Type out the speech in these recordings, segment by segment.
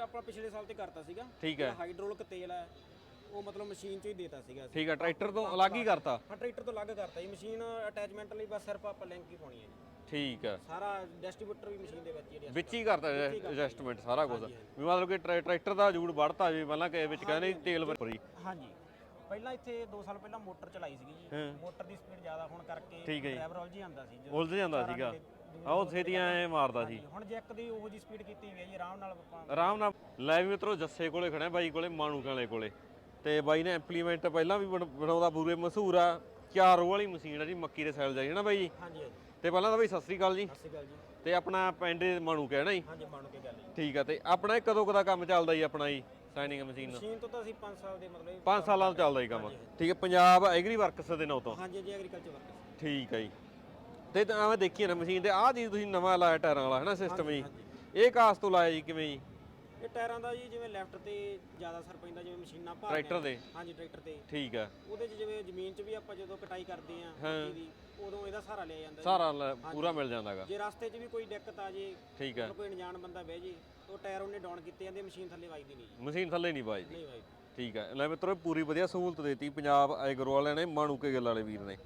ਆਪਾਂ ਪਿਛਲੇ ਸਾਲ ਤੇ ਕਰਤਾ ਸੀਗਾ। ਠੀਕ ਹੈ। ਹਾਈਡ੍ਰੋਲਿਕ ਤੇਲ ਹੈ ਉਹ ਮਤਲਬ ਮਸ਼ੀਨ ਚੋਂ ਹੀ ਦੇਤਾ ਸੀਗਾ ਠੀਕ ਹੈ ਟਰੈਕਟਰ ਤੋਂ ਅਲੱਗ ਹੀ ਕਰਤਾ? ਹਾਂ ਟਰੈਕਟਰ ਤੋਂ ਅਲੱਗ ਕਰਤਾ ਜੀ। ਮਸ਼ੀਨ ਅਟੈਚਮੈਂਟ ਲਈ ਬਸ ਸਿਰਫ ਆਪਾਂ ਲਿੰਕ ਹੀ ਪਾਉਣੀ ਹੈ ਜੀ। ਠੀਕ ਹੈ। ਸਾਰਾ ਡਿਸਟ੍ਰੀਬਿਊਟਰ ਵੀ ਮਸ਼ੀਨ ਦੇ ਵਿੱਚ ਹੀ ਵਿੱਚ ਹੀ ਕਰਤਾ ਐਡਜਸਟਮੈਂਟ ਸਾਰਾ ਕੁਝ ਵੀ ਮਤਲਬ ਕਿ ਟਰੈ- ਟਰੈਕਟਰ ਦਾ ਜੂੜ ਵੜਤਾ ਜੀ ਪਹਿਲਾਂ ਕਿ ਵਿੱਚ ਕਹਿੰਦੇ ਤੇਲ ਭਰੀ। ਹਾਂਜੀ। ਪਹਿਲਾਂ ਇੱਥੇ 2 ਸਾਲ ਪਹਿਲਾਂ ਮੋਟਰ ਚਲਾਈ ਸੀਗੀ ਜੀ। ਮੋਟਰ ਦੀ ਸਪੀਡ ਜ਼ਿਆਦਾ ਹੋਣ ਕਰਕੇ। ਡਰਾਈਵਰ ਉਲਝ ਜਾਂਦਾ ਸੀ। ਉਲਝ ਜਾਂਦਾ ਸੀਗਾ। ਆਹ ਉਹ ਐ ਮਾਰਦਾ ਸੀ। ਹੁਣ ਜੈਕ ਦੀ ਉਹੋ ਜੀ ਸਪੀਡ ਕੀਤੀ ਹੋਈ ਹੈ ਜੀ ਆਰਾਮ ਨਾਲ ਆਪਾਂ ਆਰਾਮ ਨਾਲ। ਲੈ ਵੀ ਮਿੱਤਰੋ ਜੱਸੇ ਕੋਲੇ ਖੜਿਆ ਬਾਈ ਕੋਲੇ ਮਾਣੂ ਵਾਲੇ ਕੋਲੇ। ਤੇ ਬਾਈ ਨੇ ਇੰਪਲੀਮੈਂਟ ਪਹਿਲਾਂ ਵੀ ਬਣ- ਬਣਾਉਂਦਾ ਪੂਰੇ ਮਸ਼ਹੂਰ ਆ। ਚਾਰ ਰੋ ਵਾਲੀ ਮਸ਼ੀਨ ਆ ਜੀ ਮੱਕੀ ਦੇ ਸੈਲ ਜਾਈ ਹੈ ਨਾ ਬਾਈ ਜੀ? ਹਾਂਜੀ ਹਾਂਜੀ। ਤੇ ਪਹਿਲਾਂ ਤਾਂ ਬਾਈ ਸਤਿ ਸ੍ਰੀ ਅਕਾਲ ਜੀ। ਸਤਿ ਸ਼੍ਰੀ ਅਕਾਲ ਜੀ। ਤੇ ਆਪਣਾ ਪਿੰਡ ਮਾਣੂ ਕਹਿਣਾ ਜੀ? ਹਾਂਜੀ ਮੰਨ ਕੇ ਗੱਲ ਜੀ। ਠੀਕ ਆ ਤੇ ਆਪਣਾ ਇਹ ਕਦੋਂ ਕਦਾ ਕੰਮ ਚੱਲਦਾ ਜੀ ਆਪਣਾ ਜੀ ਸਾਈਨਿੰਗ ਮਸ਼ੀਨ ਦਾ ਮਸ਼ੀਨ ਤੋਂ ਤਾਂ ਅਸੀਂ 5 ਸਾਲ ਦੇ ਮਤਲਬ 5 ਸਾਲਾਂ ਤੋਂ ਚੱਲਦਾ ਜੀ ਕੰਮ। ਠੀਕ ਹੈ ਪੰਜਾਬ ਐਗਰੀ ਵਰਕਸ ਦੇ ਨਾਂ ਤੋਂ। ਹਾਂਜੀ ਜੀ ਐਗਰੀਕਲਚਰ ਵਰਕਰ ਠੀਕ ਹੈ ਜੀ। ਤੇ ਤਾਂ ਐਵੇਂ ਦੇਖੀਏ ਨਾ ਮਸ਼ੀਨ ਤੇ ਆਹ ਚੀਜ਼ ਤੁਸੀਂ ਨਵਾਂ ਲਾਇਆ ਟਾਇਰਾਂ ਵਾਲਾ ਹੈ ਨਾ ਸਿਸਟਮ ਜੀ? ਇਹ ਕਾਸ ਤੋਂ ਲਾਇਆ ਜੀ ਕਿਵੇਂ ਜੀ? ਇਹ ਟਾਇਰਾਂ ਦਾ ਜੀ ਜਿਵੇਂ ਲੈਫਟ ਤੇ ਜ਼ਿਆਦਾ ਅਸਰ ਪੈਂਦਾ ਜਿਵੇਂ ਮਸ਼ੀਨਾਂ ਭਾਰ ਟਰੈਕਟਰ ਦੇ ਹਾਂਜੀ ਟਰੈਕਟਰ ਤੇ। ਠੀਕ ਹੈ ਉਹਦੇ 'ਚ ਜਿਵੇਂ ਜ਼ਮੀਨ 'ਚ ਵੀ ਆਪਾਂ ਜਦੋਂ ਕਟਾਈ ਕਰਦੇ ਆ ਮੱਕੀ ਦੀ ਉਦੋਂ ਇਹਦਾ ਸਹਾਰਾ ਲਿਆ ਜਾਂਦਾ ਜੀ। ਸਾਰਾ ਲੈ- ਪੂਰਾ ਮਿਲ ਜਾਂਦਾਗਾ ਜੇ ਰਸਤੇ 'ਚ ਵੀ ਕੋਈ ਦਿੱਕਤ ਆ ਜੇ ਠੀਕ ਮਤਲਬ ਕੋਈ ਅਣਜਾਣ ਬੰਦਾ ਬਹਿ ਜੇ ਉਹ ਟਾਇਰ ਉਹਨੇ ਡਾਊਨ ਕੀਤੇ ਜਾਂਦੇ ਮਸ਼ੀਨ ਥੱਲੇ ਵੱਜਦੀ ਨਹੀਂ ਜੀ। ਮਸ਼ੀਨ ਥੱਲੇ ਨਹੀਂ ਜੀ ਨਹੀਂ ਵੱਜਦੀ। ਠੀਕ ਹੈ ਲੈ ਮਿੱਤਰੋ ਪੂਰੀ ਵਧੀਆ ਸਹੂਲਤ ਦਿੱਤੀ ਪੰਜਾਬ ਐਗਰੋ ਵਾਲਿਆਂ ਨੇ ਮਾਣੂਕੇ ਗਿੱਲ ਵਾਲੇ ਵੀਰ ਨੇ।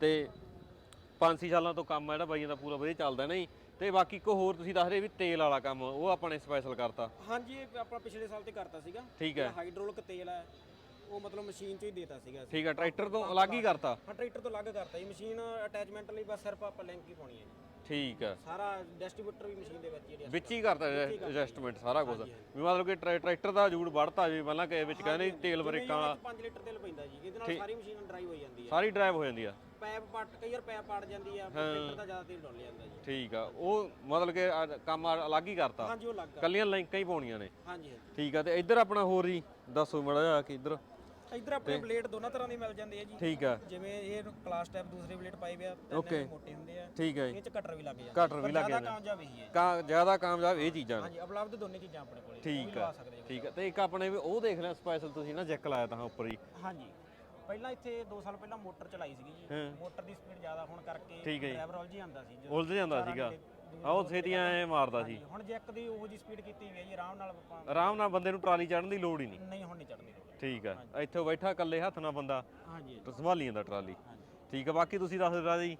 ਤੇ 5-6 ਸਾਲਾਂ ਤੋਂ ਕੰਮ ਆ ਜਿਹੜਾ ਬਾਈਆਂ ਦਾ ਪੂਰਾ ਵਧੀਆ ਚੱਲਦਾ ਨਹੀਂ। ਤੇ ਬਾਕੀ ਇੱਕ ਹੋਰ ਤੁਸੀਂ ਦੱਸ ਰਹੇ ਵੀ ਤੇਲ ਵਾਲਾ ਕੰਮ ਉਹ ਆਪਾਂ ਨੇ ਸਪੈਸ਼ਲ ਕਰਤਾ। ਹਾਂਜੀ ਇਹ ਆਪਾਂ ਪਿਛਲੇ ਸਾਲ ਤੇ ਕਰਤਾ ਸੀਗਾ। ਠੀਕ ਹੈ। ਹਾਈਡ੍ਰੋਲਿਕ ਤੇਲ ਹੈ ਉਹ ਮਤਲਬ ਮਸ਼ੀਨ ਚੋਂ ਹੀ ਦੇਤਾ ਸੀਗਾ ਠੀਕ ਹੈ ਟਰੈਕਟਰ ਤੋਂ ਅਲੱਗ ਹੀ ਕਰਤਾ? ਹਾਂ ਟਰੈਕਟਰ ਤੋਂ ਅਲੱਗ ਕਰਤਾ ਜੀ। ਮਸ਼ੀਨ ਅਟੈਚਮੈਂਟ ਲਈ ਬਸ ਸਿਰਫ ਆਪਾਂ ਲਿੰਕ ਹੀ ਪਾਉਣੀ ਹੈ ਜੀ। ਠੀਕ ਹੈ। ਸਾਰਾ ਡਿਸਟ੍ਰੀਬਿਊਟਰ ਵੀ ਮਸ਼ੀਨ ਦੇ ਵਿੱਚ ਹੀ ਹੈ ਵਿੱਚ ਹੀ ਕਰਤਾ ਐਡਜਸਟਮੈਂਟ ਸਾਰਾ ਕੁਝ ਵੀ ਮਤਲਬ ਕਿ ਟਰੈ- ਟਰੈਕਟਰ ਦਾ ਜੂੜ ਵੜਤਾ ਜੀ ਪਹਿਲਾਂ ਕਿ ਵਿੱਚ ਕਹਿੰਦੇ ਤੇਲ ਬ੍ਰੇਕਾਂ ਵਾਲਾ। 5 ਲੀਟਰ ਤੇਲ ਪੈਂਦਾ ਜੀ। ਇਹਦੇ ਨਾਲ ਸਾਰੀ ਮਸ਼ੀਨ ਡਰਾਈਵ ਹੋ ਜਾਂਦੀ ਹੈ। ਸਾਰੀ ਡਰਾਈਵ ਹੋ ਜਾਂਦੀ ਆ। ਪੈਪ ਪਟ ਕਈ ਵਾਰ ਪੈਪ ਪਾੜ ਜਾਂਦੀ ਆ ਟਰੈਕਟਰ ਦਾ ਜ਼ਿਆਦਾ ਤੇਲ ਡੁੱਲ ਜਾਂਦਾ ਜੀ। ਠੀਕ ਆ ਉਹ ਮਤਲਬ ਕਿ ਆ ਕੰਮ ਆ- ਅਲੱਗ ਹੀ ਕਰਤਾ? ਹਾਂਜੀ ਉਹ ਲੱਗ ਕੱਲੀਆਂ ਲਿੰਕਾਂ ਹੀ ਪਾਉਣੀਆਂ ਨੇ? ਹਾਂਜੀ ਹਾਂਜੀ। ਠੀਕ ਆ ਤੇ ਇੱਧਰ ਆਪਣਾ ਹੋਰ ਜੀ ਦੱਸੋ ਮੜਾ ਜਾ ਕੇ ਇੱਧਰ। ਇੱਧਰ ਆਪਣੇ ਬਲੇਡ ਦੋਨਾਂ ਤਰ੍ਹਾਂ ਦੇ ਮਿਲ ਜਾਂਦੇ ਆ ਜੀ। ਠੀਕ ਆ। ਜਿਵੇਂ ਇਹ ਕਲਾਸ ਟਾਈਪ ਦੂਸਰੇ ਬਲੇਡ ਪਾਏ ਹੋਏ ਆ ਤਿੰਨ ਇੰਚ ਮੋਟੇ ਹੁੰਦੇ ਆ ਠੀਕ ਜੀ। ਇਹ ਚ ਕਟਰ ਵੀ ਲੱਗ ਜਾਂਦਾ ਕਟਰ ਵੀ ਲੱਗ ਜ਼ਿਆਦਾ ਜਾਂਦੇ ਕਾਮਯਾਬ ਇਹੀ ਹੈ। ਕਾ ਜ਼ਿਆਦਾ ਕਾਮਯਾਬ ਇਹ ਚੀਜ਼ਾਂ ਹਾਂਜੀ ਉਪਲਬਧ ਦੋਨੇ ਚੀਜ਼ਾਂ ਆਪਣੇ ਕੋਲੇ। ਠੀਕ ਆ ਠੀਕ ਆ ਤੇ ਇੱਕ ਆਪਣੇ ਉਹ ਦੇਖ ਲਿਆ ਸਪੈਸ਼ਲ ਤੁਸੀਂ ਨਾ ਜੈਕ ਲਾਇਆ ਤਾਂ ਉੱਪਰ ਹੀ। ਹਾਂਜੀ। ਪਹਿਲਾਂ ਇੱਥੇ 2 ਸਾਲ ਪਹਿਲਾਂ ਮੋਟਰ ਚਲਾਈ ਸੀਗੀ ਜੀ। ਮੋਟਰ ਦੀ ਸਪੀਡ ਜ਼ਿਆਦਾ ਹੋਣ ਕਰਕੇ ਠੀਕ ਹੈ ਜੀ। ਡਰਾਈਵਰ ਉਲਝ ਜਾਂਦਾ ਸੀ। ਜਦੋਂ ਉਲਝ ਜਾਂਦਾ ਸੀਗਾ। ਆਹ ਉਹ ਛੇਤੀਆਂ ਐ ਮਾਰਦਾ ਸੀ। ਹੁਣ ਜੈਕ ਦੀ ਉਹੋ ਜੀ ਸਪੀਡ ਕੀਤੀ ਹੋਈ ਹੈ ਜੀ ਆਰਾਮ ਨਾਲ ਆਪਾਂ ਆਰਾਮ ਨਾਲ ਬੰਦੇ ਨੂੰ ਟਰਾਲੀ ਚੜਨ ਦੀ ਲੋੜ ਹੀ ਨਹੀਂ। ਨਹੀਂ ਹੁਣ ਨਹੀਂ ਚੜਦੀ ਠੀਕ ਆ ਇੱਥੇ ਬੈਠਾ ਇਕੱਲੇ ਹੱਥ ਨਾਲ ਬੰਦਾ ਹਾਂਜੀ। ਤੇ ਸੰਭਾਲੀ ਜਾਂਦਾ ਟਰਾਲੀ। ਠੀਕ ਆ ਬਾਕੀ ਤੁਸੀਂ ਦੱਸ ਦਿਓ ਜੀ।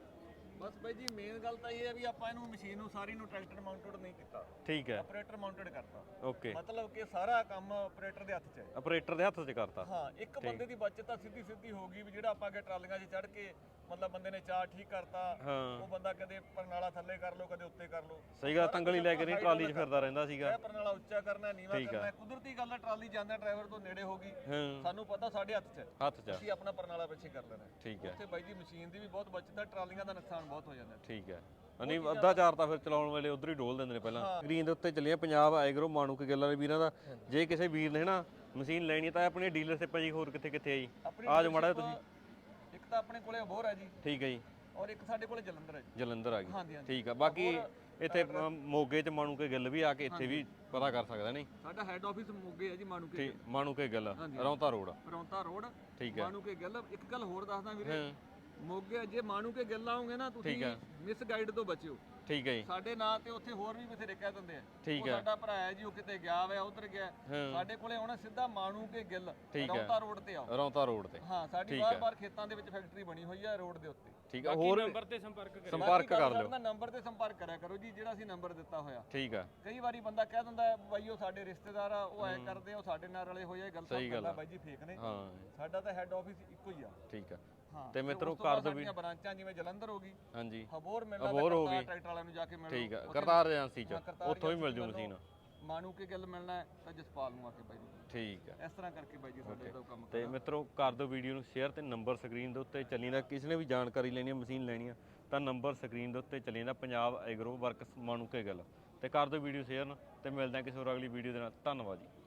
ਬਸ ਬਾਈ ਜੀ ਮੇਨ ਗੱਲ ਤਾਂ ਇਹ ਹੈ ਵੀ ਆਪਾਂ ਇਹਨੂੰ ਮਸ਼ੀਨ ਨੂੰ ਸਾਰੀ ਨੂੰ ਟਰੈਕਟਰ ਮਾਊਂਟਡ ਨਹੀਂ ਕੀਤਾ। ਠੀਕ ਹੈ। ਆਪਰੇਟਰ ਮਾਊਂਟਡ ਕਰਤਾ। ਓਕੇ ਮਤਲਬ ਕਿ ਸਾਰਾ ਕੰਮ ਆਪਰੇਟਰ ਦੇ ਹੱਥ 'ਚ ਹੈ ਆਪਰੇਟਰ ਦੇ ਹੱਥ 'ਚ ਕਰਤਾ। ਹਾਂ ਇੱਕ ਬੰਦੇ ਦੀ ਬਚਤ ਤਾਂ ਸਿੱਧੀ ਸਿੱਧੀ ਹੋ ਗਈ ਵੀ ਜਿਹੜਾ ਆਪਾਂ ਅੱਗੇ ਟਰਾਲੀਆਂ 'ਚ ਚੜ ਕੇ ਮਤਲਬ ਬੰਦੇ ਨੇ ਚਾਰ ਠੀਕ ਕਰਤਾ ਉਹ ਬੰਦਾ ਕਦੇ ਪਰਨਾਲਾ ਥੱਲੇ ਕਰ ਲਓ ਕਦੇ ਉੱਤੇ ਕਰ ਲਓ। ਸਹੀ ਗੱਲ ਤੰਗਲੀ ਲੈ ਕੇ ਨਹੀਂ ਟਰਾਲੀ 'ਚ ਫਿਰਦਾ ਰਹਿੰਦਾ ਸੀਗਾ। ਇਹ ਪਰਨਾਲਾ ਉੱਚਾ ਕਰਨਾ ਨੀਵਾ ਕਰਨਾ। ਕੁਦਰਤੀ ਗੱਲ ਹੈ ਟਰਾਲੀ ਜਾਂਦਾ ਡਰਾਈਵਰ ਤੋਂ ਨੇੜੇ ਹੋ ਗਈ। ਸਾਨੂੰ ਪਤਾ ਸਾਡੇ ਹੱਥ 'ਚ ਹੈ। ਹੱਥ 'ਚ ਅਸੀਂ ਆਪਣਾ ਪਰਨਾਲਾ ਪਿੱਛੇ ਕਰ ਲੈਣਾ। ਠੀਕ ਹੈ। ਉੱਥੇ ਬਾਈ ਜੀ ਮਸ਼ੀਨ ਦੀ ਵੀ ਬਹੁਤ ਬਚਤ ਹੈ ਟਰਾਲੀਆਂ ਦਾ ਨੁਕਸਾਨ ਬਹੁਤ ਹੋ ਜਾਂਦਾ। ਹੈ। ਠੀਕ ਹੈ। ਨਹੀਂ ਅੱਧਾ ਚਾਰ ਤਾਂ ਫਿਰ ਚਲਾਉਣ ਵੇਲੇ ਉਧਰ ਹੀ ਡੋਲ ਦਿੰਦੇ ਨੇ ਪਹਿਲਾਂ। ਸਕਰੀਨ ਦੇ ਉੱਤੇ ਚੱਲੀਆਂ ਪੰਜਾਬ ਐਗਰੋ ਮਾਣੂ ਕੇ ਗੱਲਾਂ ਦੇ ਵੀਰਾਂ ਦਾ। ਜੇ ਕਿਸੇ ਵੀਰ ਨੇ ਨਾ ਮਸ਼ੀਨ ਲੈਣੀ ਹੈ ਤਾਂ ਆਪਣੀ ਡੀਲਰਸ਼ਿਪ ਜੀ ਹੋਰ ਕਿੱਥੇ ਕਿੱਥੇ ਆ ਜੀ? ਆ ਜਾਓ ਮਾੜਾ ਜਿਹਾ ਤੁਸੀਂ। ਇੱਕ ਤਾਂ ਆਪਣੇ ਕੋਲੇ ਅਬੋਰ ਹੈ ਜੀ। ਠੀਕ ਹੈ ਜੀ। ਔਰ ਇੱਕ ਸਾਡੇ ਕੋਲੇ ਜਲੰਧਰ ਹੈ ਜੀ। ਜਲੰਧਰ ਆ ਗਈ। ਠੀਕ ਆ। ਬਾਕੀ ਇੱਥੇ ਮੋਗੇ ਚ ਮਾਣੂ ਕੇ ਗੱਲ ਵੀ ਆ ਕੇ ਇੱਥੇ ਵੀ ਪਤਾ ਕਰ ਸਕਦਾ ਨਹੀਂ। ਸਾਡਾ ਹੈੱਡ ਆਫਿਸ ਮੋਗੇ ਹੈ ਜੀ ਮਾਨੂਕੇ ਠੀਕ ਮਾਣੂ ਕੇ ਗੱਲ ਰੌਂਤਾ ਰੋਡ। ਪਰੌਂਤਾ ਰੋਡ ਠੀਕ ਹੈ। ਮਾਨੂਕੇ ਗੱਲ। ਇੱਕ ਗੱਲ ਹੋਰ ਦੱਸਦਾ ਵੀਰੇ। ਹਾਂ। ਮੋਗੇ ਜੇ ਮਾਨੂਕੇ ਗੱਲ ਆਉਂਗੇ ਨਾ ਤੁਸੀਂ ਹੈ। ਮਿਸ ਗਾਈਡ ਤੋਂ ਬਚਿਓ। ਠੀਕ ਹੈ ਜੀ। ਸਾਡੇ ਨਾਂ ਤੇ ਉੱਥੇ ਹੋਰ ਵੀ ਬਥੇਰੇ ਕਹਿ ਦਿੰਦੇ ਆ। ਠੀਕ ਉਹ ਹੈ। ਸਾਡਾ ਭਰਾ ਹੈ ਜੀ ਉਹ ਕਿਤੇ ਗਿਆ ਹੋਇਆ ਉਧਰ ਗਿਆ। ਹਾਂ। ਸਾਡੇ ਕੋਲੇ ਆਉਣਾ ਸਿੱਧਾ ਮਾਨੂਕੇ ਗਿੱਲ ਠੀਕ ਹੈ। ਰੌਂਤਾ ਰੋਡ ਤੇ ਆਓ। ਰੌਂਤਾ ਰੋਡ ਤੇ। ਹਾਂ ਸਾਡੀ ਬਾਰ-ਬਾਰ ਖੇਤਾਂ ਦੇ ਵਿੱਚ ਫੈਕਟਰੀ ਬਣੀ ਹੋਈ ਹੈ ਰੋਡ ਦੇ ਉੱਤੇ। ਠੀਕ ਆ ਹੋਰ ਨੰਬਰ ਤੇ ਸੰਪਰਕ ਸੰਪਰਕ ਕਰ ਲਿਓ। ਨੰਬਰ ਤੇ ਸੰਪਰਕ ਕਰਿਆ ਕਰੋ ਜੀ ਜਿਹੜਾ ਅਸੀਂ ਨੰਬਰ ਦਿੱਤਾ ਹੋਇਆ। ਠੀਕ ਆ। ਕਈ ਵਾਰੀ ਬੰਦਾ ਕਹਿ ਦਿੰਦਾ ਹੈ, ਬਾਈ ਉਹ ਸਾਡੇ ਰਿਸ਼ਤੇਦਾਰ ਆ ਉਹ ਐ ਕਰਦੇ ਆ ਉਹ ਸਾਡੇ ਨਾਲ ਰਲੇ ਹੋਏ ਆ ਗੱਲ ਸਹੀ ਗੱਲ ਤਾਂ ਆ। ਬਾਈ ਜੀ ਫੇਕ ਨੇ ਹਾਂ। ਸਾਡਾ ਤਾਂ ਹੈੱਡ ਆਫਿਸ ਇੱਕੋ ਹੀ ਆ। ਠੀਕ ਆ। ਹਾਂ ਤੇ ਮਿੱਤਰੋ ਕਰ ਦਿਓ ਵੀ ਬ੍ਰਾਂਚਾਂ ਜਿਵੇਂ ਜਲੰਧਰ ਹੋ ਗਈ ਹਾਂਜੀ। ਹਬੋਰ ਹੋ ਗਈ। ਟਰੈਕਟਰ ਵਾਲਿਆਂ ਨੂੰ ਜਾ ਕੇ ਮਿਲੋ। ਠੀਕ ਆ ਕਰਤਾਰ ਏਜੰਸੀ ਚ। ਹਾਂ, ਉੱਥੋਂ ਹੀ ਮਿਲ ਜੂ ਮਿਲੋ। ਮਸ਼ੀਨ। ਮਾਨੂ ਕੇ ਗੱਲ ਮਿਲਣਾ ਹੈ ਤਾਂ ਜਸਪਾਲ ਨੂੰ ਆ ਕੇ ਬਾਈ ਜੀ। ਠੀਕ ਆ। ਇਸ ਤਰ੍ਹਾਂ ਕਰਕੇ ਬਾਈ ਜੀ ਸਾਡੇ ਤੋਂ ਕੰਮ ਤੇ ਮਿੱਤਰੋ ਕਰ ਦਿਓ ਵੀਡੀਓ ਨੂੰ ਸ਼ੇਅਰ ਤੇ ਨੰਬਰ ਸਕਰੀਨ ਦੇ ਉੱਤੇ ਚੱਲੀ ਦਾ ਕਿਸੇ ਨੇ ਵੀ ਜਾਣਕਾਰੀ ਲੈਣੀ ਹੈ ਮਸ਼ੀਨ ਲੈਣੀ ਆ ਤਾਂ ਨੰਬਰ ਸਕਰੀਨ ਦੇ ਉੱਤੇ ਚੱਲੀ ਜਾਂਦਾ ਪੰਜਾਬ ਐਗਰੋ ਵਰਕਸ ਮਾਣੂਕੇ ਗੱਲ। ਤੇ ਕਰ ਦਿਓ ਵੀਡੀਓ ਸ਼ੇਅਰ ਤੇ ਮਿਲਦੇ ਹਾਂ ਕਿਸੇ ਹੋਰ ਅਗਲੀ ਵੀਡੀਓ ਦੇ ਨਾਲ। ਧੰਨਵਾਦ ਜੀ।